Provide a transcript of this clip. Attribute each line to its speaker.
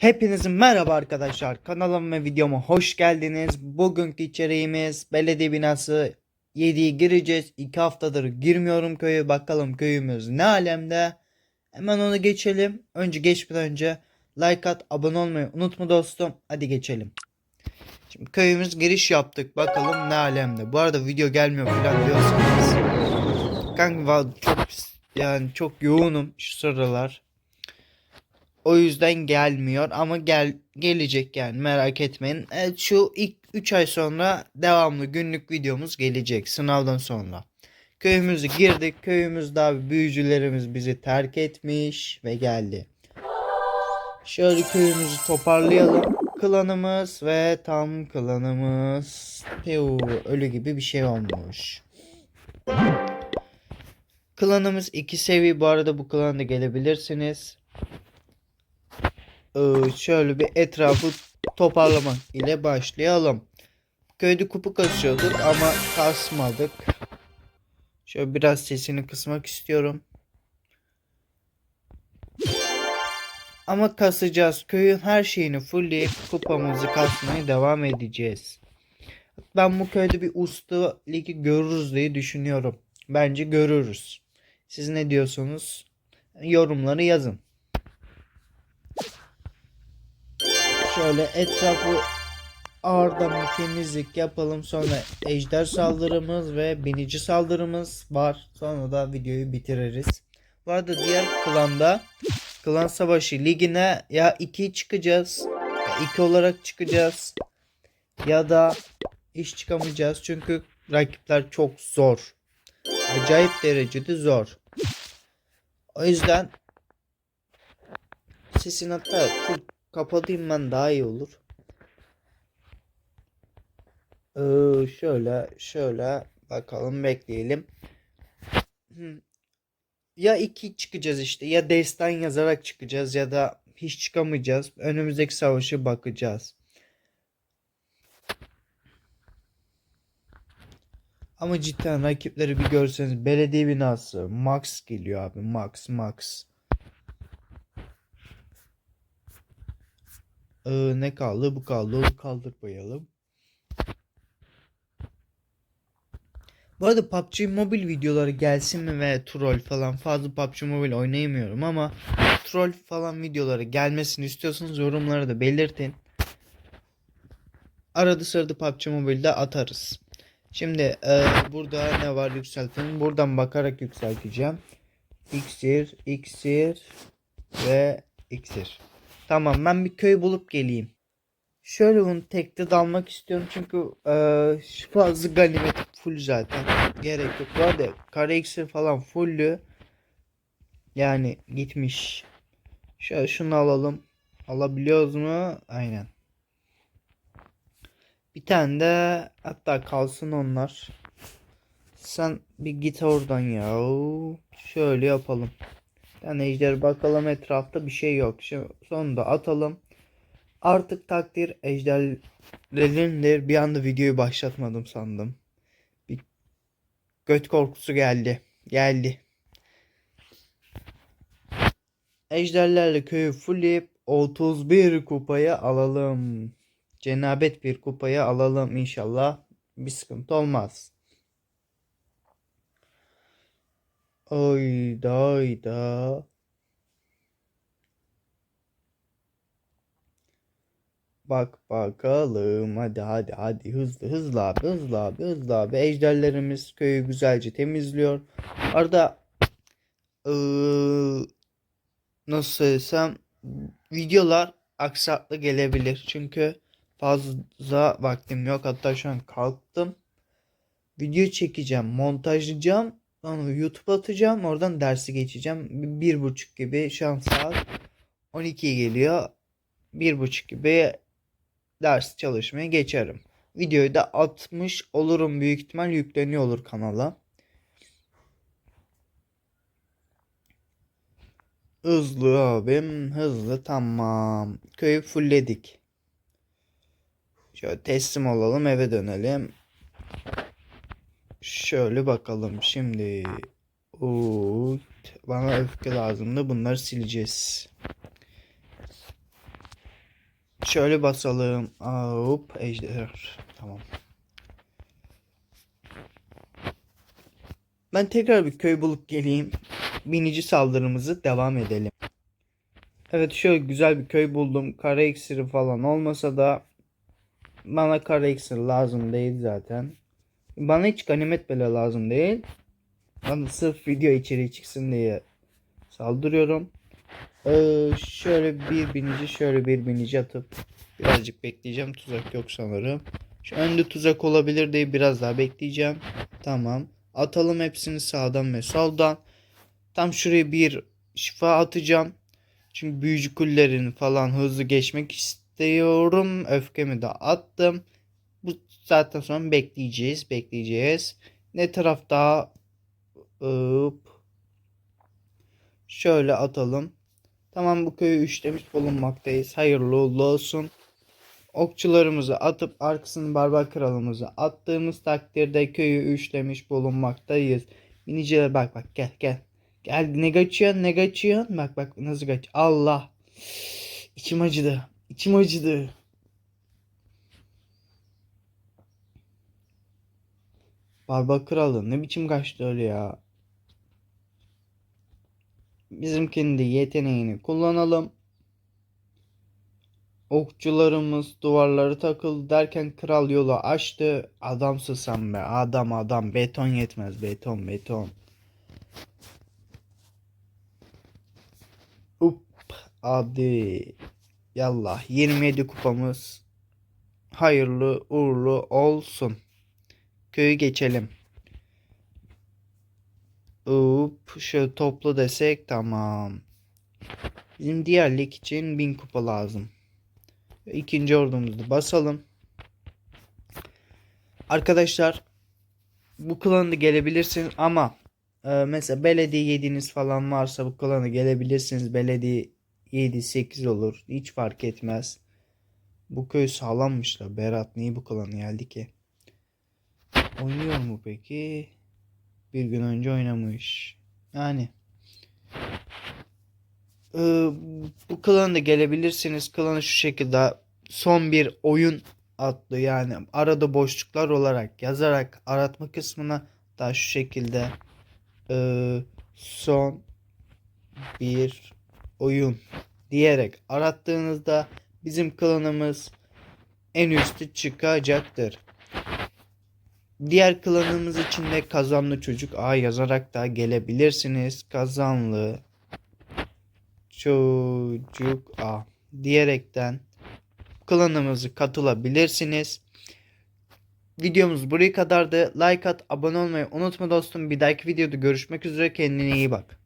Speaker 1: Hepinize merhaba arkadaşlar. Kanalıma ve videoma hoş geldiniz. Bugünkü içeriğimiz belediye binası 7'ye gireceğiz. 2 haftadır girmiyorum köye. Bakalım köyümüz ne alemde. Hemen onu geçelim. Önce geçmeden önce like at, abone olmayı unutma dostum. Hadi geçelim. Şimdi köyümüz giriş yaptık. Bakalım ne alemde. Bu arada video gelmiyor falan diyorsanız. Kanka çok yani çok yoğunum şu sıralar. O yüzden gelmiyor ama gel gelecek yani merak etmeyin. Evet, şu ilk 3 ay sonra devamlı günlük videomuz gelecek sınavdan sonra. Köyümüzü girdik. Köyümüzde abi büyücülerimiz bizi terk etmiş ve geldi. Şöyle köyümüzü toparlayalım. Klanımız ve tam klanımız Piu, ölü gibi bir şey olmuş. Klanımız iki seviye bu arada bu klana gelebilirsiniz. Ee, şöyle bir etrafı toparlamak ile başlayalım. Köyde kupu kasıyorduk ama kasmadık. Şöyle biraz sesini kısmak istiyorum. Ama kasacağız. Köyün her şeyini fullleyip kupamızı kasmaya devam edeceğiz. Ben bu köyde bir usta ligi görürüz diye düşünüyorum. Bence görürüz. Siz ne diyorsunuz? Yorumları yazın. Şöyle etrafı ağırdan bir temizlik yapalım. Sonra ejder saldırımız ve binici saldırımız var. Sonra da videoyu bitiririz. Bu arada diğer klanda klan savaşı ligine ya 2 çıkacağız. Ya 2 olarak çıkacağız. Ya da hiç çıkamayacağız. Çünkü rakipler çok zor. Acayip derecede zor. O yüzden sesin hatta kapatayım ben daha iyi olur. Ee, şöyle şöyle bakalım bekleyelim. Ya iki çıkacağız işte ya destan yazarak çıkacağız ya da hiç çıkamayacağız. Önümüzdeki savaşı bakacağız. Ama cidden rakipleri bir görseniz belediye binası Max geliyor abi Max Max. Ee, ne kaldı? Bu kaldı. Onu kaldırmayalım. Bu arada PUBG Mobile videoları gelsin mi ve troll falan fazla PUBG Mobile oynayamıyorum ama troll falan videoları gelmesini istiyorsanız yorumlara da belirtin. Arada sırada PUBG Mobile'de atarız. Şimdi e, burada ne var yükseltelim. Buradan bakarak yükselteceğim. İksir, iksir ve iksir. Tamam ben bir köy bulup geleyim. Şöyle bunu tekte dalmak istiyorum çünkü şu fazla ganimet full zaten. Gerek yok. Bu arada kare falan fullü. Yani gitmiş. Şöyle şunu alalım. Alabiliyoruz mu? Aynen. Bir tane de hatta kalsın onlar. Sen bir git oradan ya. Şöyle yapalım. Yani ejder bakalım etrafta bir şey yok. Şimdi sonunda atalım. Artık takdir ejderlerindir. Bir anda videoyu başlatmadım sandım. Bir göt korkusu geldi. Geldi. Ejderlerle köyü fullleyip 31 kupaya alalım. Cenabet bir kupaya alalım inşallah. Bir sıkıntı olmaz. Oyda oyda. Bak bakalım. Hadi hadi hadi. Hızlı hızlı abi. Hızlı abi. Hızlı abi. Ejderlerimiz köyü güzelce temizliyor. Arada ıı, nasıl söylesem videolar aksaklı gelebilir. Çünkü fazla vaktim yok. Hatta şu an kalktım. Video çekeceğim. Montajlayacağım. Onu YouTube atacağım. Oradan dersi geçeceğim. Bir, buçuk gibi şu an saat 12 geliyor. Bir buçuk gibi ders çalışmaya geçerim. Videoyu da atmış olurum büyük ihtimal yükleniyor olur kanala. Hızlı abim hızlı tamam. Köyü fullledik. Şöyle teslim olalım eve dönelim. Şöyle bakalım şimdi. Oo, bana öfke lazımdı. Bunları sileceğiz. Şöyle basalım. Hop ejder. Tamam. Ben tekrar bir köy bulup geleyim. Binici saldırımızı devam edelim. Evet şöyle güzel bir köy buldum. Kara iksiri falan olmasa da bana kara iksir lazım değil zaten. Bana hiç ganimet bile lazım değil. Ben sırf video içeriği çıksın diye saldırıyorum. Ee, şöyle bir binici şöyle bir binici atıp birazcık bekleyeceğim. Tuzak yok sanırım. Şu önde tuzak olabilir diye biraz daha bekleyeceğim. Tamam. Atalım hepsini sağdan ve soldan. Tam şuraya bir şifa atacağım. Çünkü büyücü kullerin falan hızlı geçmek istiyorum. Öfkemi de attım. Saatten sonra bekleyeceğiz. Bekleyeceğiz. Ne taraf daha Hop. Şöyle atalım. Tamam bu köyü üçlemiş bulunmaktayız. Hayırlı uğurlu olsun. Okçularımızı atıp arkasını barbar kralımızı attığımız takdirde köyü üçlemiş bulunmaktayız. Miniciler bak bak gel gel. Gel ne kaçıyorsun ne kaçıyorsun? Bak bak nasıl kaç. Allah. İçim acıdı. İçim acıdı. Barbar kralı ne biçim kaçtı öyle ya. Bizimkinin de yeteneğini kullanalım. Okçularımız duvarları takıldı derken kral yolu açtı. Adamsın sen be adam adam beton yetmez beton beton. Up hadi. Yallah 27 kupamız hayırlı uğurlu olsun. Köyü geçelim. Up şöyle toplu desek tamam. Bizim diğer lig için 1000 kupa lazım. İkinci ordumuzu basalım. Arkadaşlar bu klanı gelebilirsiniz ama e, mesela belediye yediğiniz falan varsa bu klanı gelebilirsiniz. Belediye 7 8 olur. Hiç fark etmez. Bu köy sağlammış da Berat niye bu klana geldi ki? Oynuyor mu peki? Bir gün önce oynamış. Yani ee, bu klana da gelebilirsiniz. Klanı şu şekilde son bir oyun adlı yani arada boşluklar olarak yazarak aratma kısmına da şu şekilde ee, son bir oyun diyerek arattığınızda bizim klanımız en üstü çıkacaktır. Diğer klanımız için de kazanlı çocuk A yazarak da gelebilirsiniz. Kazanlı çocuk A diyerekten klanımızı katılabilirsiniz. Videomuz buraya kadardı. Like at, abone olmayı unutma dostum. Bir dahaki videoda görüşmek üzere. Kendine iyi bak.